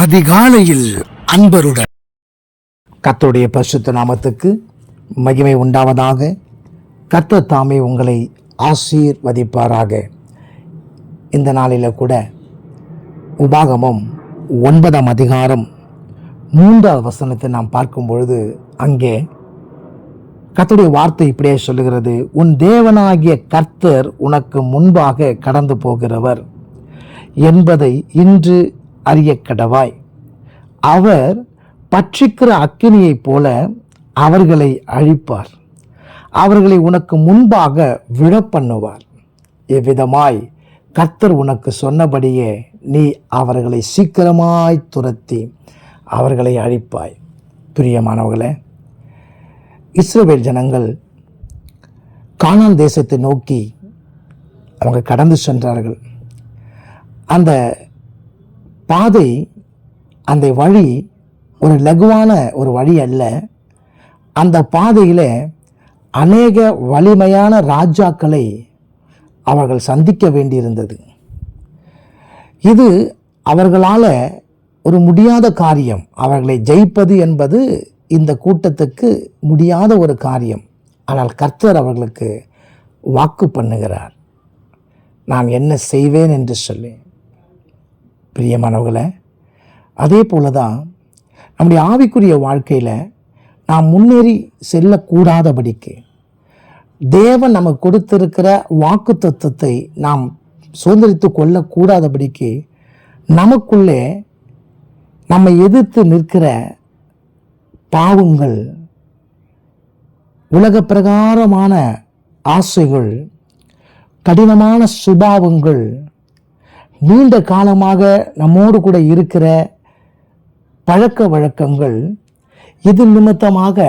அதிகாலையில் அன்பருடன். கத்தருடைய பரிசுத்த நாமத்துக்கு மகிமை உண்டாவதாக கர்த்தர் தாமே உங்களை ஆசீர்வதிப்பாராக. இந்த நாளில் கூட உபாகமம் ஒன்பதாம் அதிகாரம் மூன்றாவது வசனத்தை நாம் பார்க்கும் பொழுது அங்கே கத்துடைய வார்த்தை இப்படியே சொல்லுகிறது உன் தேவனாகிய கர்த்தர் உனக்கு முன்பாக கடந்து போகிறவர் என்பதை இன்று அறியக்கடவாய் அவர் பற்றிக்கிற அக்கினியைப் போல அவர்களை அழிப்பார். அவர்களை உனக்கு முன்பாக விழப்பண்ணுவார். எவ்விதமாய் கர்த்தர் உனக்கு சொன்னபடியே நீ அவர்களை சீக்கிரமாய் துரத்தி அவர்களை அழிப்பாய். பிரியமானவர்களே இஸ்ரேல் ஜனங்கள் கானான் தேசத்தை நோக்கி அவங்க கடந்து சென்றார்கள். அந்த பாதை அந்த வழி ஒரு லகுவான ஒரு வழி அல்ல. அந்த பாதையில் அநேக வலிமையான ராஜாக்களை அவர்கள் சந்திக்க வேண்டியிருந்தது. இது அவர்களால் ஒரு முடியாத காரியம். அவர்களை ஜெயிப்பது என்பது இந்த கூட்டத்துக்கு முடியாத ஒரு காரியம். ஆனால் கர்த்தர் அவர்களுக்கு வாக்கு பண்ணுகிறார். நான் என்ன செய்வேன் என்று சொல்லி. பிரியமானவர்களை அதே போல தான் நம்முடைய ஆவிக்குரிய வாழ்க்கையில் நாம் முன்னேறி செல்லக்கூடாதபடிக்கு தேவன் நமக்கு கொடுத்திருக்கிற வாக்கு தத்துவத்தை நாம் சுதந்திரித்து கொள்ளக்கூடாதபடிக்கு நமக்குள்ளே நம்மை எதிர்த்து நிற்கிற பாவங்கள் உலக பிரகாரமான ஆசைகள் கடினமான சுபாவங்கள் நீண்ட காலமாக நம்மோடு கூட இருக்கிற பழக்க வழக்கங்கள் இது நிமித்தமாக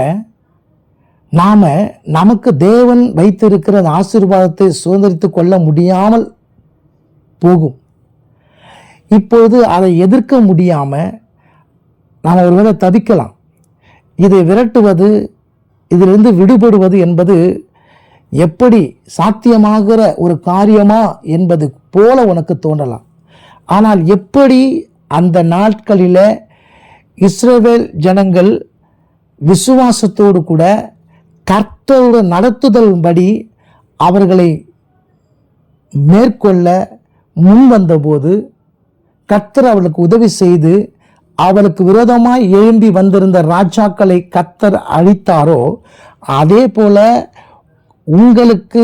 நாம் நமக்கு தேவன் வைத்திருக்கிற அந்த ஆசீர்வாதத்தை சுதந்திரித்து கொள்ள முடியாமல் போகும். இப்பொழுது அதை எதிர்க்க முடியாமல் நாம் ஒருவேளை தவிக்கலாம். இதை விரட்டுவது இதிலிருந்து விடுபடுவது என்பது எப்படி சாத்தியமாகிற ஒரு காரியமா என்பது போல உனக்கு தோன்றலாம். ஆனால் எப்படி அந்த நாட்களில் இஸ்ரேவேல் ஜனங்கள் விசுவாசத்தோடு கூட கர்த்தரோட நடத்துதல் படி அவர்களை மேற்கொள்ள முன் வந்தபோது கர்த்தர் அவளுக்கு உதவி செய்து அவளுக்கு விரோதமாய் எழும்பி வந்திருந்த ராஜாக்களை கர்த்தர் அழித்தாரோ அதே போல உங்களுக்கு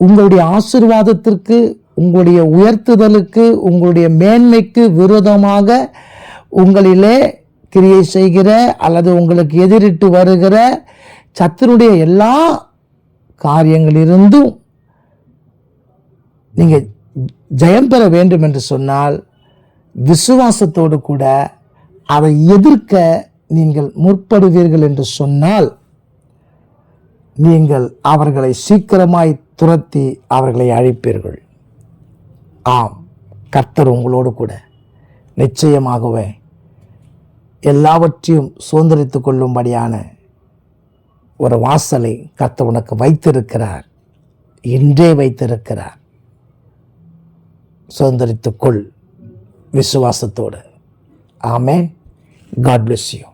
உங்களுடைய ஆசிர்வாதத்திற்கு உங்களுடைய உயர்த்துதலுக்கு உங்களுடைய மேன்மைக்கு விரோதமாக உங்களிலே கிரியை செய்கிற அல்லது உங்களுக்கு எதிரிட்டு வருகிற சத்தினுடைய எல்லா காரியங்களிலிருந்தும் நீங்கள் ஜெயம் பெற வேண்டும் என்று சொன்னால் விசுவாசத்தோடு கூட அதை எதிர்க்க நீங்கள் முற்படுவீர்கள் என்று சொன்னால் நீங்கள் அவர்களை சீக்கிரமாய் துரத்தி அவர்களை அழைப்பீர்கள். ஆம் கர்த்தர் உங்களோடு கூட நிச்சயமாகவே எல்லாவற்றையும் சுதந்திரித்து கொள்ளும்படியான ஒரு வாசலை கர்த்தர் உனக்கு வைத்திருக்கிறார். இன்றே வைத்திருக்கிறார். சுதந்திரித்துக்கொள் விசுவாசத்தோடு. ஆமே காட் பிளஸ் யூ